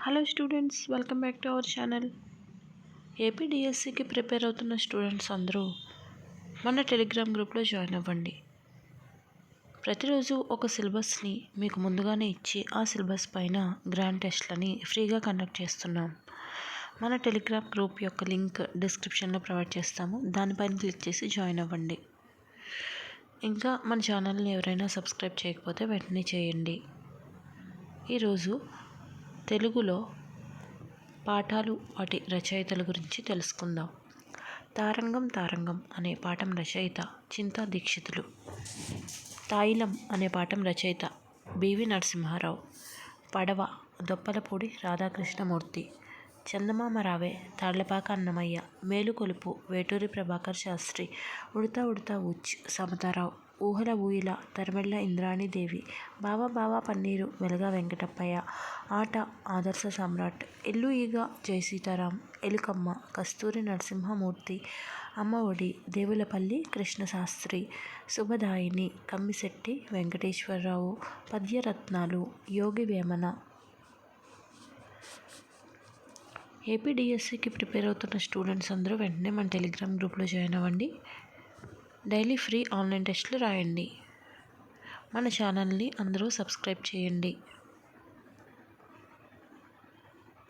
Hello students welcome back to our channel ఏపీడిఎస్సికి prepare అవుతున్న students అందరూ మన టెలిగ్రామ్ గ్రూప్లో జాయిన్ అవ్వండి. ప్రతిరోజు ఒక సిలబస్ని మీకు ముందుగానే ఇచ్చి ఆ సిలబస్ పైన గ్రాండ్ టెస్ట్లని ఫ్రీగా కండక్ట్ చేస్తున్నాం. మన టెలిగ్రామ్ గ్రూప్ యొక్క లింక్ డిస్క్రిప్షన్లో ప్రొవైడ్ చేస్తాము. దానిపైన క్లిక్ చేసి జాయిన్ అవ్వండి. ఇంకా మన ఛానల్ని ఎవరైనా సబ్స్క్రైబ్ చేయకపోతే వెంటనే చేయండి. ఈరోజు తెలుగులో పాఠాలు వాటి రచయితల గురించి తెలుసుకుందాం. తారంగం తారంగం అనే పాఠం రచయిత చింతా దీక్షితులు. తాయిలం అనే పాఠం రచయిత బివి నరసింహారావు. పడవ దొప్పలపూడి రాధాకృష్ణమూర్తి. చందమామ రావే తాళ్ళపాక అన్నమయ్య మేలుకొలుపు వేటూరి ప్రభాకర్ శాస్త్రి ఉడతా ఉడతా ఉచ్ సమతారావు. ఊహల ఊయిల తరిమెళ్ళ ఇంద్రాణీదేవి బావా బావా పన్నీరు వెలగ వెంకటప్పయ్య. ఆట ఆదర్శ సమ్రాట్. ఎల్లు ఈగ జై సీతారాం. ఎలుకమ్మ కస్తూరి నరసింహమూర్తి. అమ్మ ఒడి దేవులపల్లి కృష్ణశాస్త్రి. శుభదాయిని కమ్మిశెట్టి వెంకటేశ్వరరావు. పద్యరత్నాలు యోగి వేమన. ఏపీడిఎస్సికి ప్రిపేర్ అవుతున్న స్టూడెంట్స్ అందరూ వెంటనే మన టెలిగ్రామ్ గ్రూప్లో జాయిన్ అవ్వండి. డైలీ ఫ్రీ ఆన్లైన్ టెస్ట్లు రాయండి. మన ఛానల్ని అందరూ సబ్స్క్రైబ్ చేయండి.